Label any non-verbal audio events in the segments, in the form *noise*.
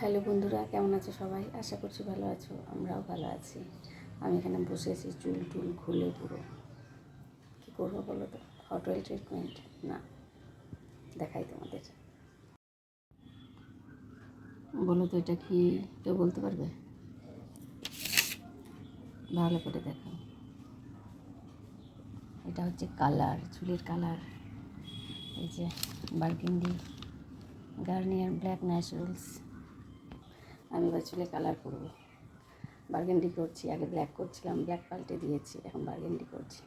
Hello বন্ধুরা, কেমন আছো সবাই? আশা করছি ভালো আছো, আমরাও ভালো আছি। আমি এখানে বসে আছি চুল টুল খুলে পুরো। কী করব বলো তো? হট অয়েল ট্রিটমেন্ট না, দেখাই তোমাদের। বলো তো, এটা কি কেউ বলতে পারবে? ভালো করে দেখো এটা হচ্ছে কালার, চুলের কালার। এই যে বার্গেন্ডি, গার্নিয়ার, ব্ল্যাক ন্যাচারালস। আমি এবার চুলে কালার করব। বার্গেন্ডি করছি, আগে ব্ল্যাক করছিলাম ব্ল্যাক পাল্টে দিয়েছি, এখন বার্গেন্ডি করছি।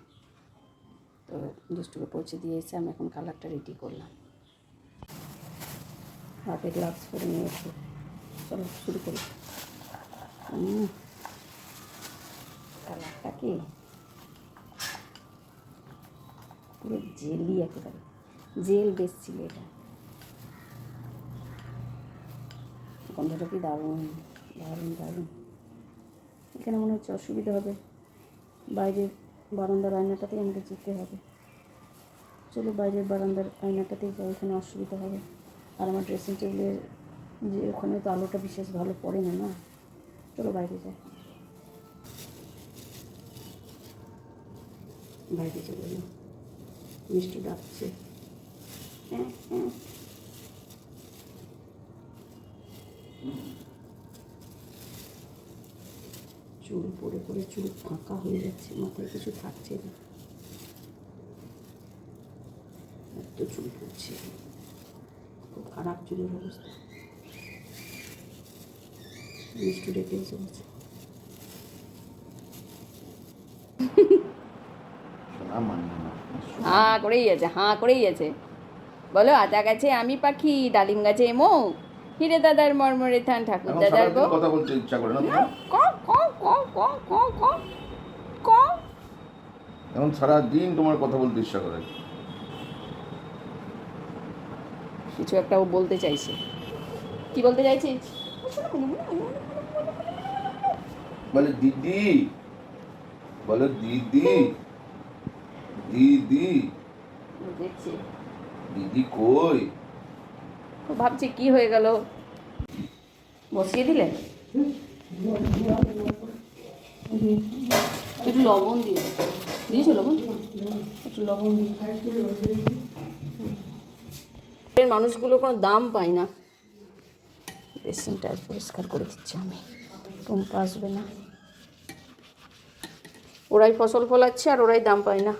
তো দুষ্টুকে পৌঁছে দিয়েছে আমি এখন কালারটা রেডি করলাম। হাতে গ্লাভস পরে নিয়েছি চলো, শুরু করি। কালারটা কি? পুরো জেলি একেবারে। জেল বেশ ছিল এটা। গন্ধটা কি দারুণ দারুণ দারুণ। এখানে মনে হচ্ছে অসুবিধা হবে। বাইরের বারান্দার আয়নাটাতেই আমাকে যেতে হবে। চলো বাইরের বারান্দার আয়নাটাতেই যাই, এখানে অসুবিধা হবে। আর আমার ড্রেসিং টেবিলের যে ওখানে তো আলোটা বিশেষ ভালো পড়ে না। না চলো বাইরে যাই। বাইরে চলে যাই মিষ্টি ডাকছে। হ্যাঁ হ্যাঁ। চুল পড়ে পড়ে চুল ফাঁকা হয়ে যাচ্ছে মাথায় কিছু থাকছে না। এত চুল পড়ছে। খুব খারাপ চুলের অবস্থা। মিষ্টি ডেকে এসে গেছে সোনা হাঁ করেই আছে হাঁ করেই আছে। বলো আতা গাছে আমি পাখি ডালিম গাছে এমো। হিরে দাদার মর্মরে থান ঠাকুর দাদার বউ। কথা বলতে ইচ্ছা করে না ক ক ক ক ক ক ক এখন সারা দিন তোমার কথা বলতে ইচ্ছা করে। কিছু একটা ও বলতে চাইছে। কি বলতে চাইছিস বলে দিদি বলো দিদি দিদি। দিদি কই? ভাবছি কি হয়ে গেল। বসিয়ে দিলে? একটু লবণ দিয়ে দিয়েছ লবণ? একটু লবণ দিয়ে মানুষগুলো কোনো দাম পায় না। বেসিনটা পরিষ্কার করে দিচ্ছি আমি। টুম্পা আসবে না। ওরাই ফসল ফলাচ্ছে আর ওরাই দাম পায় না।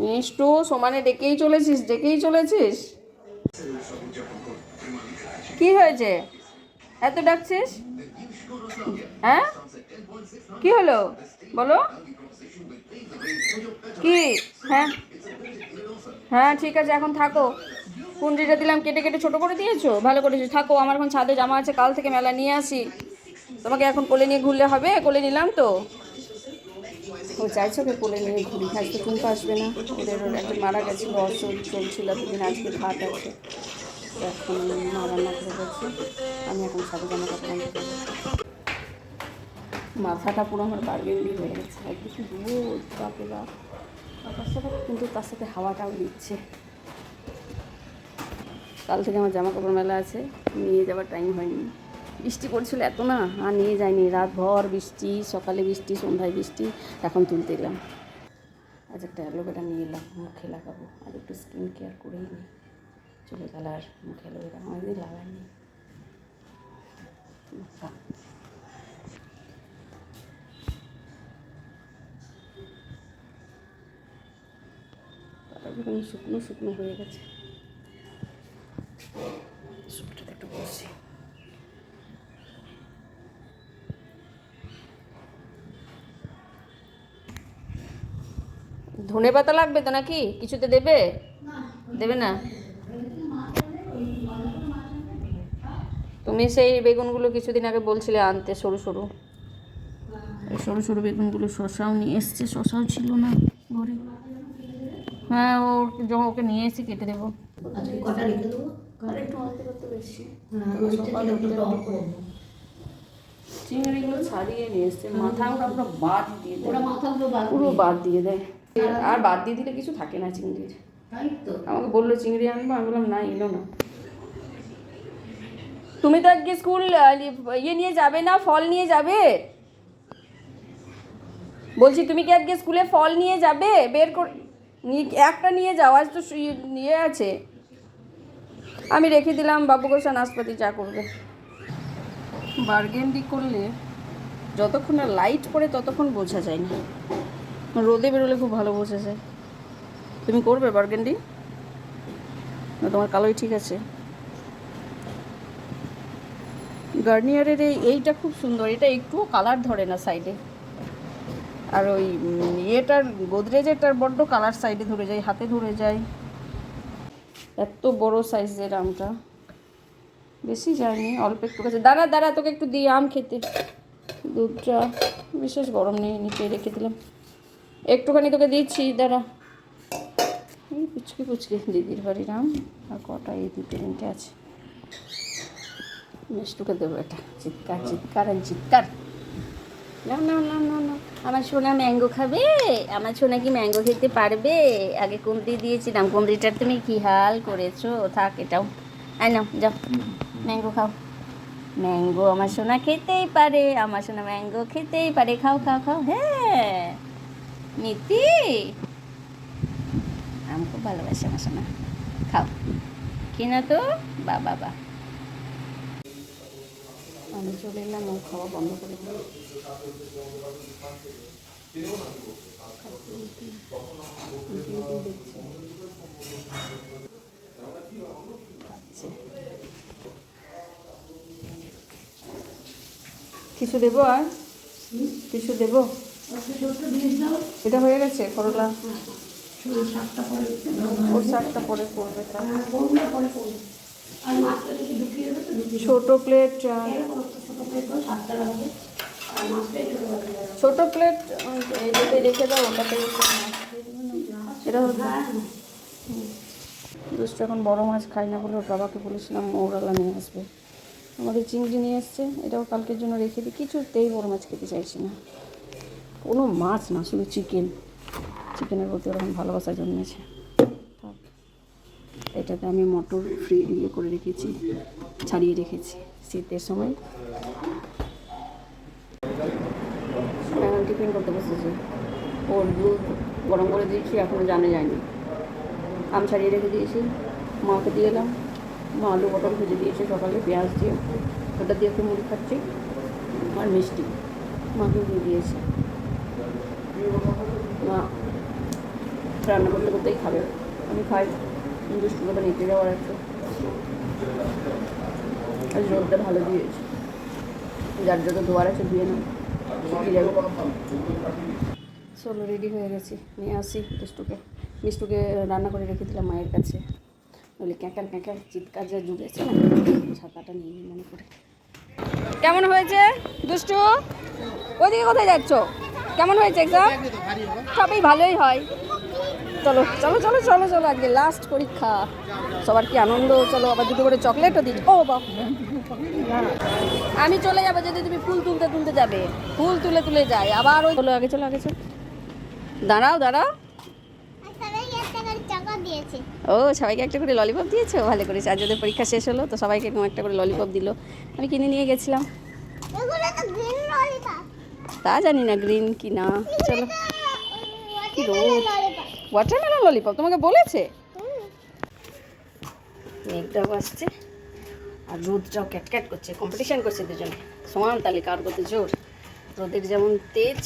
মিষ্টু সমানে ডেকেই চলেছিস ডেকেই চলেছিস? কি হয়েছে? এত ডাকছিস? হ্যাঁ? কি হলো? বলো। কি? হ্যাঁ। হ্যাঁ ঠিক আছে, এখন থাকো। কুন্ডিটা দিলাম, কেটে কেটে ছোট করে দিয়েছ? ভালো করেছ। থাকো, আমার এখন ছাদে জামা আছে, কাল থেকে মেলা নিয়ে আসি। তোমাকে এখন কোলে নিয়ে ঘুরলে হবে? কোলে নিলাম তো? ও চাইছে ওকে কোলে নিয়ে ঘুরি। আজকে টুম্পা আসবে না। ওদের একটা মারা গেছিল অসুখ চলছিল দুদিন আজকে ভাত আছে এখন মা রান্না করে গেছে আমি এখন সাথে জামা কাপড়। মাথাটা পুরো আমার বার্গেন্ডি হয়ে গেছে। একদিকে রোদ বাপে। বাপ আকাশটা কিন্তু তার সাথে হাওয়াটাও দিচ্ছে। কাল থেকে আমার জামা কাপড় মেলা আছে। নিয়ে যাওয়ার টাইম হয়নি। বৃষ্টি পড়ছিল এত না, আর নিয়ে যায়নি। রাত ভর বৃষ্টি, সকালে বৃষ্টি, সন্ধ্যায় বৃষ্টি, এখন তুলতে এলাম। আজ একটা অ্যালোভেরা নিয়ে এলাম, মুখে লাগাবো। আর একটু স্কিন কেয়ার করেই নিই চুলে কালার মুখে অ্যালোভেরা অনেকদিন লাগাইনি। শুকনো শুকনো হয়ে গেছে। শুকনোটা একটু বসি। ধনে পাতা লাগবে তো নাকি? কিছুতে দেবে? দেবে না? তুমি সেই বেগুনগুলো কিছুদিন আগে বলছিলে আনতে সরু সরু। এই সরু সরু বেগুনগুলো শশাও নিয়ে এসছে শশাও ছিল না ঘরে। হ্যাঁ ও যখন ওকে নিয়ে এসে কেটে দেবো। হ্যাঁ চিংড়িগুলো ছাড়িয়ে নিয়ে এসছে। মাথা পুরো বাদ দিয়ে দেয়। ওরা পুরো বাদ দিয়ে দেয়। আর বাদ দিয়ে দিলে কিছু থাকে না চিংড়ির। আমাকে বলল চিংড়ি আনব? আমি বললাম না এলো না। তুমি তো আজকে স্কুল ইয়ে নিয়ে যাবে না ফল নিয়ে যাবে? বলছি তুমি কি আজকে স্কুলে ফল নিয়ে যাবে? বের করে একটা নিয়ে যাও আজ তো ইয়ে আছে। আমি রেখে দিলাম বাবু গোসা নাশপাতি চা করবে। বার্গেন্ডি করলে যতক্ষণ না লাইট পড়ে ততক্ষণ বোঝা যায় না। রোদে বেরোলে খুব ভালো যায় তুমি করবে বার্গেন্ডি না, তোমার কালোই ঠিক আছে। গার্নিয়ারের এই, এইটা খুব সুন্দর, এটা একটুও কালার ধরে না সাইডে আর ওই ইয়েটার, গোদরেজেরটার বড্ড কালার সাইডে ধরে যায়, হাতে ধরে যায়। এত বড় সাইজের আমটা। বেশি যায়নি, অল্প একটু কাছে। দাঁড়া দাঁড়া, তোকে একটু দিই আম খেতে। দুধটা বিশেষ গরম নেই, নিচে রেখে দিলাম। একটুখানি তোকে দিচ্ছি, দাঁড়া। এই পুচকি পুচকি, দিদির বাড়ির আম আর কটা এই দুটো তিনটে আছে। মিষ্টুকে দেবো এটা চিৎকার চিৎকার আর চিৎকার। না না না না না আমার সোনা ম্যাঙ্গো খাবে? আমার সোনা কি ম্যাঙ্গো খেতে পারবে? আগে কুমড়ি দিয়েছিলাম, কুমড়িটার তুমি কি হাল করেছ? থাক, এটাও। আই নাও, যাও। ম্যাঙ্গো খাও। ম্যাঙ্গো আমার সোনা খেতেই পারে, আমার সোনা ম্যাঙ্গো খেতেই পারে। খাও খাও খাও হ্যাঁ। মিতি আম খুব ভালোবাসে আমার সোনা খাও। কিনা তো? বা বাবা আমি চলে এলাম খাওয়া বন্ধ করে কিছু দেবো আর? কিছু দেবো? এটা হয়ে গেছে করলা? পরে ওর শাকটা করবে ঢুকিয়ে ছোট প্লেট এরকম ছোটো প্লেট এটাতে রেখে দাও ওটাতে এটা হলো। দুষ্ট এখন বড় মাছ খাই না বলে ওর বাবাকে বলেছিলাম মৌরালা নিয়ে আসবে। আমাদের চিংড়ি নিয়ে এসছে এটাও কালকের জন্য রেখে দিই। কিছুতেই বড় মাছ খেতে চাইছি না। কোনো মাছ না, শুধু চিকেন চিকেনের প্রতি ওরকম ভালোবাসা জন্মেছে। এটাতে আমি মটর ফ্রি ইয়ে করে রেখেছি, ছাড়িয়ে রেখেছি শীতের সময়। টিফিন করতে বসেছি। ওর দুধ গরম করে দিয়েছি এখনও জানে যায়নি। আম ছাড়িয়ে রেখে দিয়েছি, মাকে দিয়ে এলাম। মা আলু পটল ভেজে দিয়েছে সকালে, পেঁয়াজ দিয়ে, ওটা দিয়ে একটু মুড়ি খাচ্ছি, আর মিষ্টি। মাকে দিয়ে দিয়েছে। মা রান্না করতে করতেই খাবে। আমি খাই দুষ্টু করে নিতে যাওয়ার একটু আজ রোদটা ভালো দিয়েছে। যার যত ধোয়ার আছে, ধুয়ে যাবে। চলো রেডি হয়ে গেছি। নিয়ে আসি মিষ্টুকে মিষ্টুকে রান্না করে রেখে দিলাম মায়ের কাছে। বলে ক্যাঁকার ক্যাঁকার চিৎকার যা জুড়েছে না, ছাতাটা নিয়ে মনে করে। কেমন হয়েছে, দুষ্টু? ওইদিকে কোথায় যাচ্ছ? কেমন হয়েছে এক্সাম সবই ভালোই হয়। চলো চলো চলো চলো চলো, আজকে লাস্ট পরীক্ষা। সবার কি আনন্দ? চলো, আবার দুটো করে চকলেটও দিচ্ছি ও বাপ আমি চলে যাব যদি তুমি ফুল তুলতে তুলতে যাবে। ফুল তুলে তুলে যায়। আবার ওই চলো, আগে চলো আগে চলো। দাঁড়াও দাঁড়াও। আর ও, সবাইকে একটা করে ললিপপ দিয়েছ? ভালো করেছে আজ ওদের পরীক্ষা শেষ হলো, তো সবাইকে একটা করে ললিপপ দিল। আমি কিনে নিয়ে গেছিলাম। তো জানি না গ্রিন কি না। চলো। কি রোদ। ওয়াটারমেলন ললিপপ তোমাকে বলেছে? মেঘটাও আসছে। আর রোদটাও ক্যাটক্যাট করছে কম্পিটিশন করছে দুজনে। সমান তালে কার করতে জোর। রোদের যেমন তেজ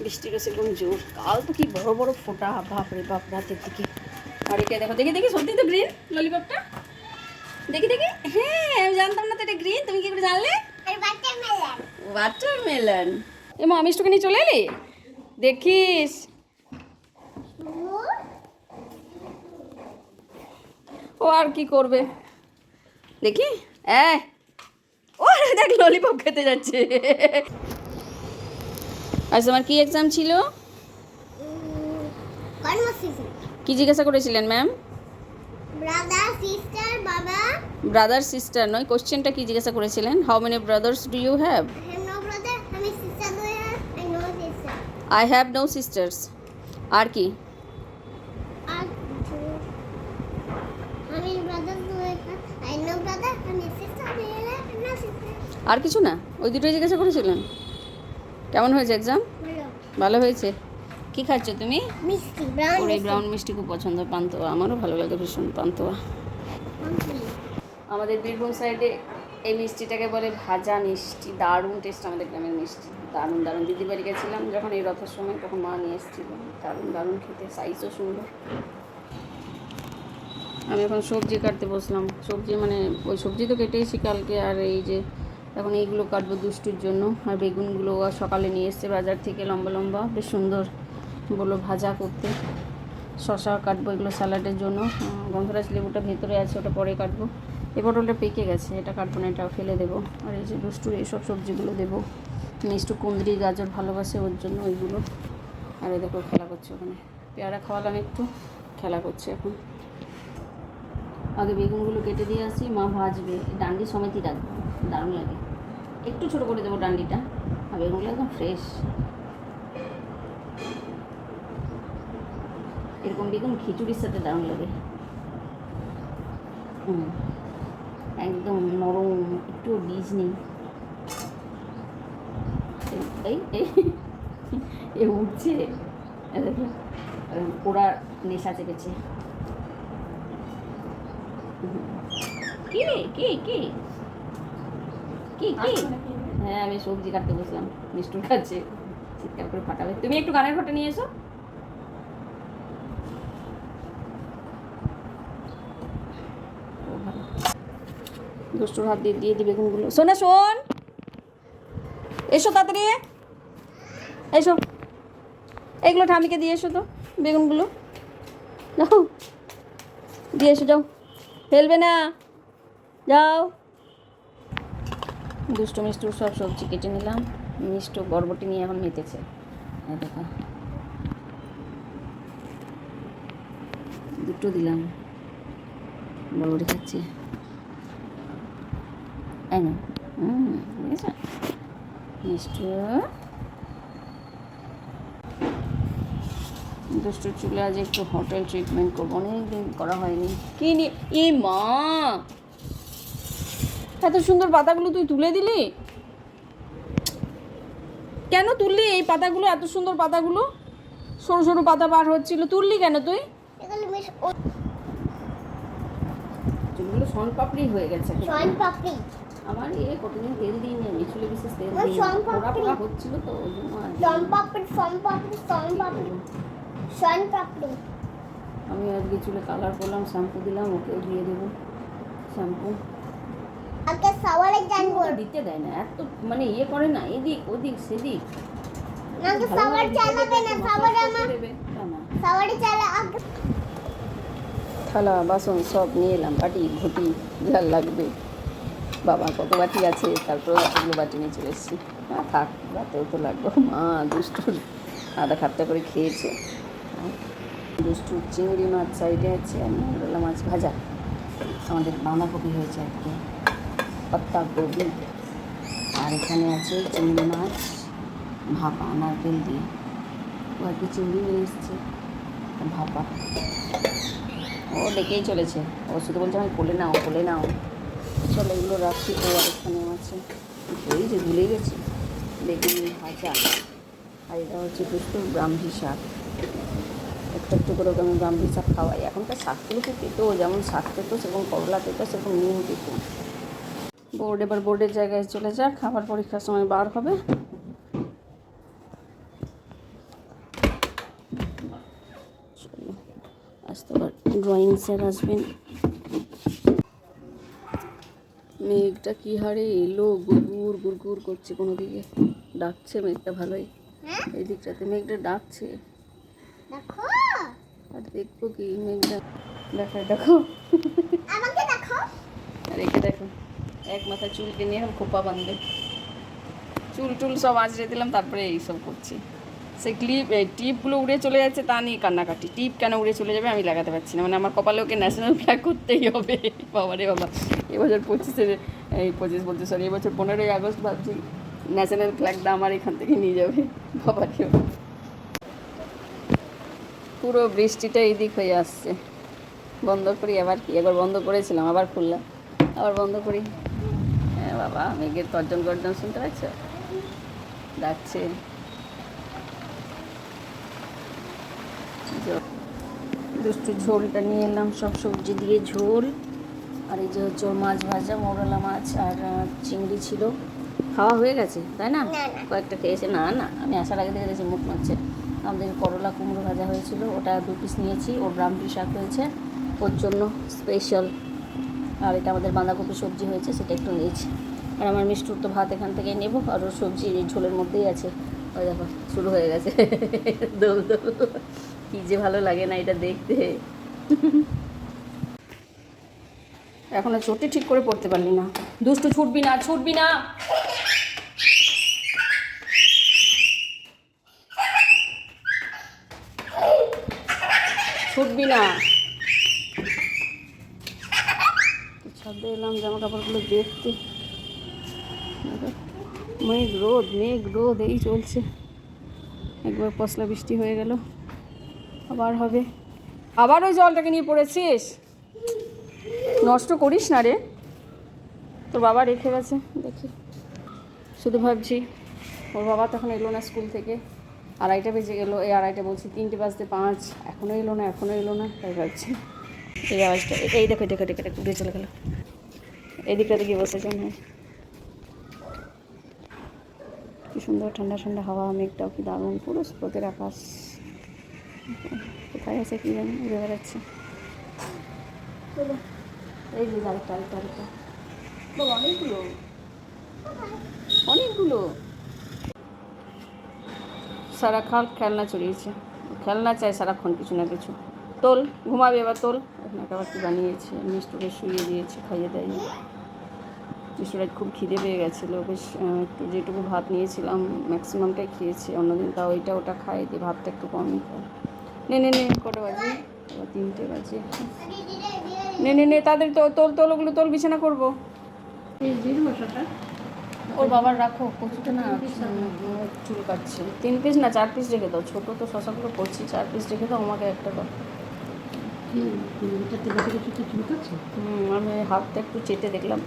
বৃষ্টিরও সেরকম জোর। কাল তো কি বড় বড় ফোটা বাপ রে বাপ রাতের দিকে। আর এটা দেখো দেখি দেখি সত্যি তো গ্রিন ললিপপটা দেখি দেখি। হ্যাঁ আমি জানতাম না তো এটা গ্রিন তুমি কি করে জানলে? আর ওয়াটারমেলন ওয়াটারমেলন এ মা মিষ্টুকে নিয়ে চলে এলি? দেখিস। ও আর কি করবে? দেখি। হ্যাঁ ও আরে দেখ ললিপপ খেতে যাচ্ছে। আজ তোমার কি এক্সাম ছিল? কি জিজ্ঞাসা করেছিলেন ম্যাম ব্রাদার সিস্টার বাবা ব্রাদার সিস্টার নয় কোশ্চেনটা কি জিজ্ঞাসা করেছিলেন? How many brothers do you have have no I have no sisters আর কি আর কিছু না? ওই দুটোই জিজ্ঞাসা করেছিলেন? কেমন হয়েছে এক্সাম ভালো। হয়েছে? কি খাচ্ছ তুমি? মিষ্টি ব্রাউন এই ব্রাউন মিষ্টি খুব পছন্দ পান্তোয়া। আমারও ভালো লাগে ভীষণ পান্তোয়া। আমাদের বীরভূম সাইডে এই মিষ্টিটাকে বলে ভাজা মিষ্টি দারুণ টেস্ট আমাদের গ্রামের মিষ্টি। দারুণ দারুণ। দিদি বাড়ি গেছিলাম যখন এই রথের সময়, তখন মা নিয়ে এসেছিল। দারুণ দারুণ খেতে সাইজও সুন্দর। আমি এখন সবজি কাটতে বসলাম। সবজি মানে ওই সবজি তো কেটেইছি কালকে, আর এই যে এখন এইগুলো কাটবো দুষ্টুর জন্য। আর বেগুনগুলো সকালে নিয়ে এসছে বাজার থেকে, লম্বা লম্বা। বেশ সুন্দর। বলল ভাজা করতে। শশা কাটবো এগুলো স্যালাডের জন্য। গন্ধরাজ লেবুটা ভেতরে আছে, ওটা পরে কাটবো। এ পটলটা পেকে গেছে, এটা কাটবো না এটা ফেলে দেবো। আর এই যে দুষ্টুর এইসব সবজিগুলো দেবো। মিষ্টু কুঁদরি গাজর ভালোবাসে ওর জন্য ওইগুলো। আর এই দেখো খেলা করছে ওখানে। পেয়ারা খাওয়ালাম একটু, খেলা করছে এখন। আগে বেগুনগুলো কেটে দিয়ে আসি, মা ভাজবে। ডান্ডি সমেতই রাখব, দারুণ লাগে। একটু ছোটো করে দেবো ডান্ডিটা। আর বেগুনগুলো একদম ফ্রেশ এরকম বেগুন খিচুড়ির সাথে দারুণ লাগে। হুম। একদম নরম একটু বীজ নেই। এই এ উঠছে। ওরা নেশা চেপেছে। কি কি কি? কি কি? হ্যাঁ আমি সবজি কাটতে বসলাম। মিষ্টুর কাছে চিৎকার করে ফাটাবে। তুমি একটু গানের ঘটা নিয়ে এসো। দুষ্টুর হাত দিয়ে দিয়ে দিবে বেগুনগুলো শোনা শোন। এসো তাড়াতাড়ি। এসো। এগুলো ঠামিকে দিয়ে এসো তো, বেগুনগুলো। যাও দিয়ে এসো, যাও। ফেলবে না। যাও। দুষ্টু মিষ্টু সব সবজি কেটে নিলাম। মিষ্টু বরবটি নিয়ে এখন মেতেছে। দেখো। দুটো দিলাম। বরবটি খাচ্ছি। মিষ্টু দুষ্টু চুলে আজ একটু হোটেল ট্রিটমেন্ট করব। অনেকদিন করা হয়নি। কি নিয়ে? এ মা! এত সুন্দর পাতাগুলো তুই তুলে দিলি? কেন তুললি এই পাতাগুলো এত সুন্দর পাতাগুলো? সরু সরু পাতা বার হচ্ছিল। তুললি কেন তুই? চুলগুলো সন পাপড়ি হয়ে গেছে। শন পাপড়ি। আমার এ কতদিন তেল দিইনি আমি চুলে বিশেষ তেল দিই পোড়া পোড়া হচ্ছিল তো ওই জন্য আর পাপড়ি শন পাপড়ি শন পাপড়ি। আমি আজকে চুলে কালার করলাম শ্যাম্পু দিলাম ওকেও দিয়ে দেবো। শ্যাম্পু। আগে সাওয়ারে জানব দিতে দেয় না এত মানে ইয়ে করে না এদিক ওদিক সেদিক। নাকি সাওয়ার চালাবে না সাওয়ারে আমার সাওয়ারে চালা আগে থালা বাসন সব নিয়ে এলাম বাটি ঘটি যা লাগবে। বাবা কত বাটি আছে? তারপর এতগুলো বাটি নিয়ে চলে এসেছি। না থাক রাতেও তো লাগবে। মা দুষ্টুর আধা খাপটা করে খেয়েছে। দুষ্টুর চিংড়ি মাছ সাইডে আছে আর মৌরলা মাছ ভাজা। আমাদের বাঁধাকপি হয়েছে আজকে পাত্তা কপি। আর এখানে আছে চিংড়ি মাছ, ভাপা, নারকেল দিয়ে। ও আর কি চিংড়ি নিয়ে এসছে ভাপা। ও ডেকেই চলেছে। ও শুধু বলছে আমি কোলে নাও কোলে নাও। চলো, এগুলো রাখছি তো আর এখানে আছে। এই যে ভুলে গেছি। বেগুন ভাজা। আর এটা হচ্ছে দুটো ব্রাহ্মী শাক। একটু একটু করে ওকে আমি ব্রাহ্মী শাক খাওয়াই। এখনকার শাকগুলো খুব পেতো যেমন শাক পেতো সেরকম করলা পেতো সেরকম নিম পেতো বোর্ড এবার বোর্ডের জায়গায় চলে যাক, খাবার পরীক্ষার সময় বার হবে। আবার ড্রয়িং স্যার আসবেন। মেঘটা কি হারে এলো, গুড়গুড় গুড়গুড় করছে কোনো দিকে। ডাকছে মেঘটা ভালোই। এই দিকটাতে মেঘটা ডাকছে। দেখো। আর দেখব কি মেঘটা দেখো দেখো। আমাকে দেখো। আর একে দেখো এক মাথা চুলকে নিয়ে খোপা বাঁধবে। চুল টুল সব আঁচড়ে দিলাম তারপরে এইসব করছি। সে ক্লিপ এই টিপগুলো উড়ে চলে যাচ্ছে তা নিয়ে কান্নাকাটি। টিপ কেন উড়ে চলে যাবে আমি লাগাতে পারছি না। মানে আমার কপালে ওকে ন্যাশনাল ফ্ল্যাগ করতেই হবে। বাবা রে বাবা এবছর পঁচিশে এই পঁচিশ বলতে সরি এবছর পনেরোই আগস্ট ভাবছি। ন্যাশনাল ফ্ল্যাগটা আমার এখান থেকে নিয়ে যাবে। বাবা রে পুরো বৃষ্টিটা এইদিক হয়ে আসছে। বন্ধ করি, আবার কি? একবার বন্ধ করেছিলাম, আবার খুললাম। আবার বন্ধ করি। হ্যাঁ বাবা, মেঘের তর্জন গর্জন শুনতে পাচ্ছ? ডাকছে। দুষ্টু ঝোলটা নিয়ে এলাম, সব সবজি দিয়ে ঝোল। আর এই যে হচ্ছে মাছ ভাজা, মৌরলা মাছ আর চিংড়ি ছিল। খাওয়া হয়ে গেছে তাই না। কয়েকটা খেয়েছে। না না আমি আসার আগে দেখে দিয়েছি মুখ মারছে আমাদের করলা কুমড়ো ভাজা হয়েছিল ওটা দু পিস নিয়েছি ওর ব্রাহ্মী শাক হয়েছে। ওর জন্য স্পেশাল আর এটা আমাদের বাঁধাকপি সবজি হয়েছে সেটা একটু নিয়েছি। আর আমার মিষ্টুর তো ভাত এখান থেকে নেব আর ওর সবজি এই ঝোলের মধ্যেই আছে। ওই দেখো শুরু হয়ে গেছে। *laughs* দোল দোল। কী যে ভালো লাগে না এটা দেখতে। *laughs* এখনও চোটে ঠিক করে পড়তে পারলি না। দুষ্টু ছুটবি না ছুটবি না। ছুটবি না। ছাদে এলাম জামা কাপড়গুলো দেখতে। মেঘ রোদ মেঘ রোদ, এই চলছে। একবার পশলা বৃষ্টি হয়ে গেল, আবার হবে। আবার ওই জলটাকে নিয়ে পড়েছিস? নষ্ট করিস না রে। তোর বাবা রেখে গেছে, দেখি। শুধু ভাবছি, ওর বাবা তখন এলো না স্কুল থেকে। আড়াইটা বেজে গেলো, এই আড়াইটা বলছি, তিনটে বাজতে পাঁচ এখনও এলো না এখনও এলো না, তাই ভাবছি। এই আওয়াজটা, এই দেখো দেখো দেখো দেখো উড়ে চলে গেলো। এই দিকটাতে গিয়ে বসেছে মনে হয়। কি সুন্দর ঠান্ডা ঠান্ডা হাওয়া, মেঘটাও কি দারুণ, পুরো স্রোতের আকাশ। কোথায় আছে কি জানি উড়ে বেড়াচ্ছে। এই যে আরেকটা আরেকটা অনেকগুলো। অনেকগুলো। সারা খাল খেলনা চড়িয়েছে। খেলনা চাই সারাক্ষণ কিছু না কিছু। তোল, ঘুমাবে এবার তোল। আপনাকে আবার কি বানিয়েছে? মিষ্টুকে শুয়ে দিয়েছে, খাইয়ে দেয়নি। মিষ্টুরা খুব খিদে পেয়ে গেছিল। বেশ একটু যেটুকু ভাত নিয়েছিলাম ম্যাক্সিমামটাই খেয়েছে। অন্যদিন তাও ওইটা ওটা খাই, দিয়ে ভাতটা একটু কমই খায় নে নে নে, কটা বাজে? তিনটে বাজে। নে নে নে, তাদের তো তোল তোল, ওগুলো তোল, বিছানা করব। ওর বাবার রাখো কচুটা না চুল কাটছে তিন পিস না চার পিস রেখে দাও ছোটো তো শশাগুলো করছি চার পিস রেখে দাও আমাকে একটা দাও হুম আমি হাতটা একটু চেটে দেখলাম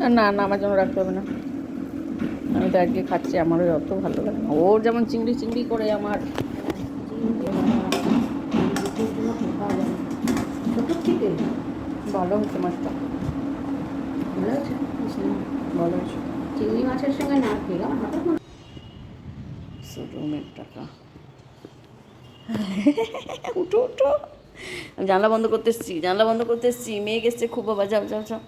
না না না আমার জন্য রাখতে হবে না আমি তো আজকে খাচ্ছি আমারও অত ভালো লাগে না ওর যেমন চিংড়ি চিংড়ি করে আমার ভালো হচ্ছে মাছটা ভালো হয়েছে চিংড়ি মাছের সঙ্গে না খেলাম হঠাৎ রুমের টাকা। উঠো উঠো। আমি জানলা বন্ধ করতে এসছি জানলা বন্ধ করতে এসছি। মেঘ এসছে খুব বাবা যাও যাও যাও।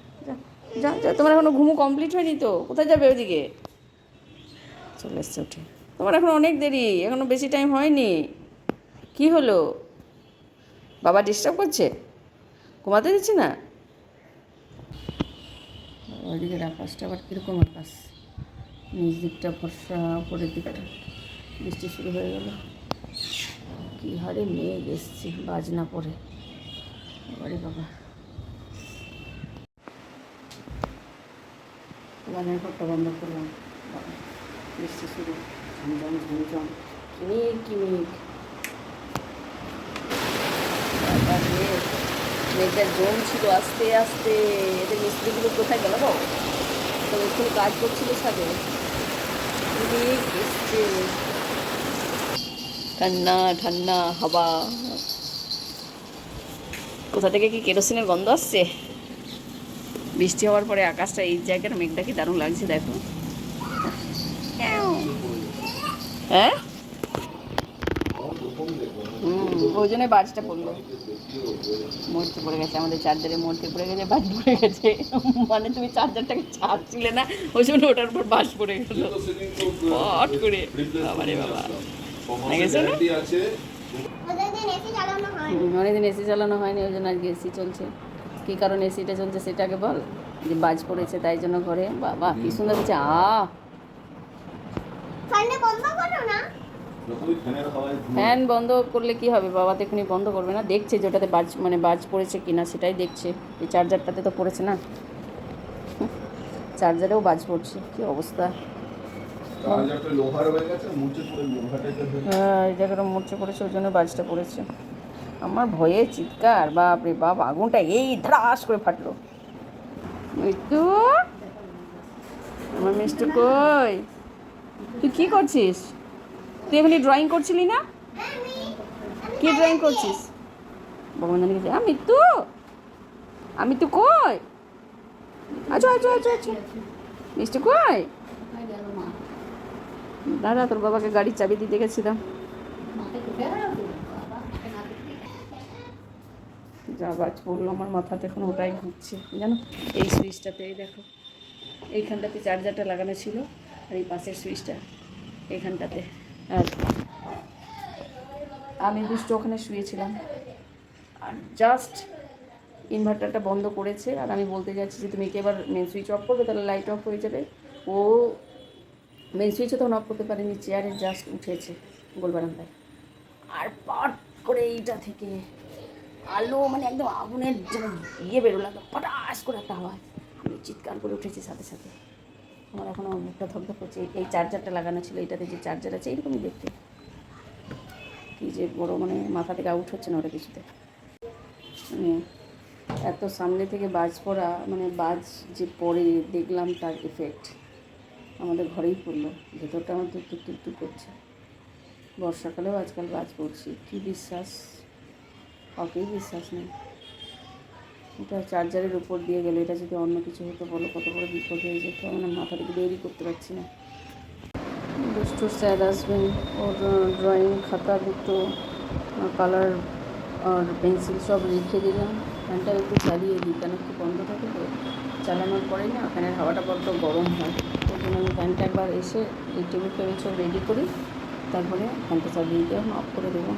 যাও যাও তোমার এখনও ঘুমো কমপ্লিট হয়নি তো? কোথায় যাবে ওদিকে চলে এসছে উঠে। তোমার এখন অনেক দেরি এখনও বেশি টাইম হয়নি। কি হলো? বাবা ডিস্টার্ব করছে? ঘুমাতে দিচ্ছে না? ওইদিকের আকাশটা আবার কীরকম আকাশ নিচ দিকটা ফর্সা, উপরের দিকটা। বৃষ্টি শুরু হয়ে গেল। কি হারে মেঘ এসছে, বাজনা পড়ে। বাড়ি বাবা। বাজার ঘরটা বন্ধ করলাম। বৃষ্টি শুরু। ঝমঝম ঝমঝম। কি মেঘ, কি বাবা রে, মেঘটা জম ছিল আস্তে আস্তে এদের মিস্ত্রিগুলো কোথায় গেল গো? তো একটু কাজ করছিল সাথে এসছে ঠান্ডা ঠান্ডা হাওয়া। কোথা থেকে কি কেরোসিনের গন্ধ আসছে? বৃষ্টি হওয়ার পরে আকাশটা এই জায়গার মেঘটা কি দারুণ লাগছে দেখো। হ্যাঁ। হুম ওই জন্য বাজটা পড়ল। মরতে পড়ে গেছে, আমাদের চার্জারে মরতে পড়ে গেছে বাজ পড়ে গেছে। মানে তুমি চার্জারটাকে ছাড়ছিলে না, ওই জন্য ওটার উপর বাজ পড়ে গেলো। পট করে। বাবা। বাবা গেছে না? দিন এসি চালানো অনেকদিন এসি চালানো হয়নি, ওই জন্য আজকে এসি চলছে। কী কারণে এসিটা চলছে সেটাকে বল। যে বাজ পড়েছে তাই জন্য ঘরে। বাবা, কি সুন্দর হচ্ছে। আ বন্ধ করো না। ফ্যান বন্ধ করলে কি হবে? বাবা তো এখনই বন্ধ করবে না। দেখছে যে ওটাতে বাজ মানে বাজ পড়েছে কিনা সেটাই দেখছে। এই চার্জারটাতে তো পড়েছে না? চার্জারেও বাজ পড়ছে। কি অবস্থা? হয়ে হ্যাঁ এই জায়গাটা মরচে পড়েছে ওই জন্য বাজটা পড়েছে। আমার ভয়ে চিৎকার বাপ রে বাপ আগুনটা এই ধ্রাস করে ফাটলো। মৃত্যু আমার মিষ্টি কই? তুই কি করছিস? তুই এখানে ড্রয়িং করছিলি না? কি ড্রয়িং করছিস? ভগবান জানি আমি তো আমি তো কই? আচ্ছা আচ্ছা আচ্ছা আচ্ছা। মিষ্টি কই? দাদা তোর বাবাকে গাড়ির চাবি দিতে গেছিলাম। যা বাজ পড়ল, আমার মাথাতে এখন ওটাই ঘুরছে। জানো, এই সুইচটাতে, এই দেখো, এইখানটাতে চার্জারটা লাগানো ছিল, আর এই পাশের সুইচটা, এইখানটাতে। আর আমি দুষ্ট ওখানে শুয়েছিলাম। আর জাস্ট ইনভার্টারটা বন্ধ করেছে, আর আমি বলতে যাচ্ছি যে তুমি কি এবার মেন সুইচ অফ করবে? তাহলে লাইট অফ হয়ে যাবে। ও মেন সুইচও তখন অফ করতে পারেনি চেয়ারে জাস্ট উঠেছে গোলবারান্দায়। আর পাট করে এইটা থেকে আলো মানে একদম আগুনের যেন ইয়ে বেরোলো, একদম পটাশ করে একটা আওয়াজ। আমি চিৎকার করে উঠেছি সাথে সাথে। আমার এখনও মুখটা ধকধক করছে। এই- চার্জারটা লাগানো ছিল, এটাতে যে চার্জার আছে এরকমই দেখতে। কি যে বড় মানে মাথা থেকে আউট হচ্ছে না ওটা কিছুতে। মানে এত সামনে থেকে বাজ পড়া মানে বাজ যে পড়ে, দেখলাম তার এফেক্ট আমাদের ঘরেই পড়ল, ভেতরটা আমার দুধ দুধ করছে। বর্ষাকালেও আজকাল বাজ পড়ছি, কী বিশ্বাস? কাউকেই বিশ্বাস নেই। এটা চার্জারের উপর দিয়ে গেলে, এটা যদি অন্য কিছু হতো, বলো কত বড় বিপদ হয়ে যেত মানে মাথা থেকে বেরই করতে পারছি না। দুষ্টু স্যার আসবেন, ওর ড্রয়িং খাতা, দুটো কালার আর পেন্সিল সব রেখে দিলাম। ফ্যানটা একটু চালিয়ে দিই, কেন একটু বন্ধ থাকে তো। চালানোর পরে না, ফ্যানের হাওয়াটা বড্ড গরম হয়। ওই জন্য আমি ফ্যানটা একবার এসে এই টেবিল টেবিল সব রেডি করি, তারপরে ফ্যানটা চালিয়ে দিয়ে অফ করে দেবো।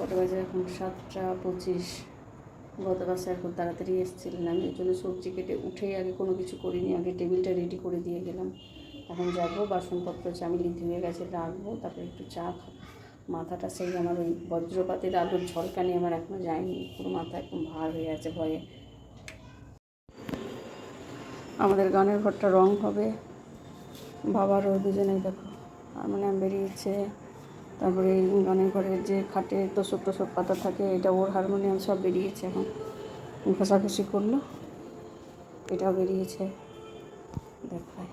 কটা বাজে এখন? সাতটা পঁচিশ। গতকাল স্যার খুব তাড়াতাড়ি এসেছিলেন আমি ওই জন্য সবজি কেটে উঠেই আগে কোনো কিছু করিনি, আগে টেবিলটা রেডি করে দিয়ে গেলাম। এখন যাব, বাসনপত্র চামিলি ধুয়ে গেছে রাখব, তারপরে একটু চা মাথাটা সেই আমার ওই বজ্রপাতের আলোর ঝলকানি আমার এখনও যায়নি, পুরো মাথা একদম ভার হয়ে আছে ভয়ে। আমাদের গানের ঘরটা রং হবে। বাবারও দুজনেই দেখো হারমোনিয়াম বেরিয়েছে তারপরে গানের ঘরের যে খাটে তোষক তোষক পাতা থাকে, এটা ওর হারমোনিয়াম সব বেরিয়েছে এখন। ঘষাঘষি করল, এটাও বেরিয়েছে। দেখায়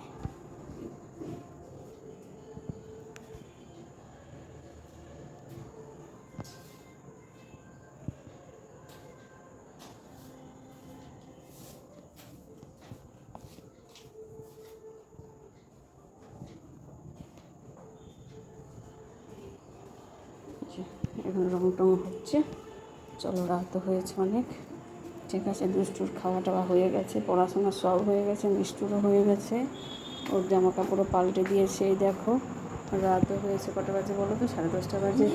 যে এখন রং টং হচ্ছে। চলো, রাত হয়েছে অনেক। ঠিক আছে দুষ্টুর খাওয়া টাওয়া হয়ে গেছে, পড়াশোনা সব হয়ে গেছে, মিষ্টুরও হয়ে গেছে। ওর জামা কাপড়ও পাল্টে দিয়েছে, এই দেখো। রাতও হয়েছে কটা বাজে বলো তো? সাড়ে দশটা বাজে।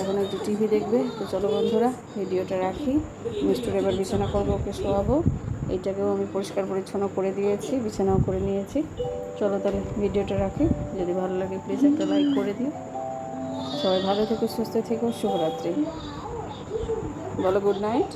এখন একটু টিভি দেখবে। তো চলো বন্ধুরা, ভিডিওটা রাখি। মিষ্টুর এবার বিছানা করব, ওকে শোয়াবো। এইটাকেও আমি পরিষ্কার পরিচ্ছন্ন করে দিয়েছি, বিছানাও করে নিয়েছি। চলো তাহলে ভিডিওটা রাখি। যদি ভালো লাগে প্লিজ একটা লাইক করে দিও। সবাই ভালো থেকো সুস্থ থেকো শুভরাত্রি। বলো গুড নাইট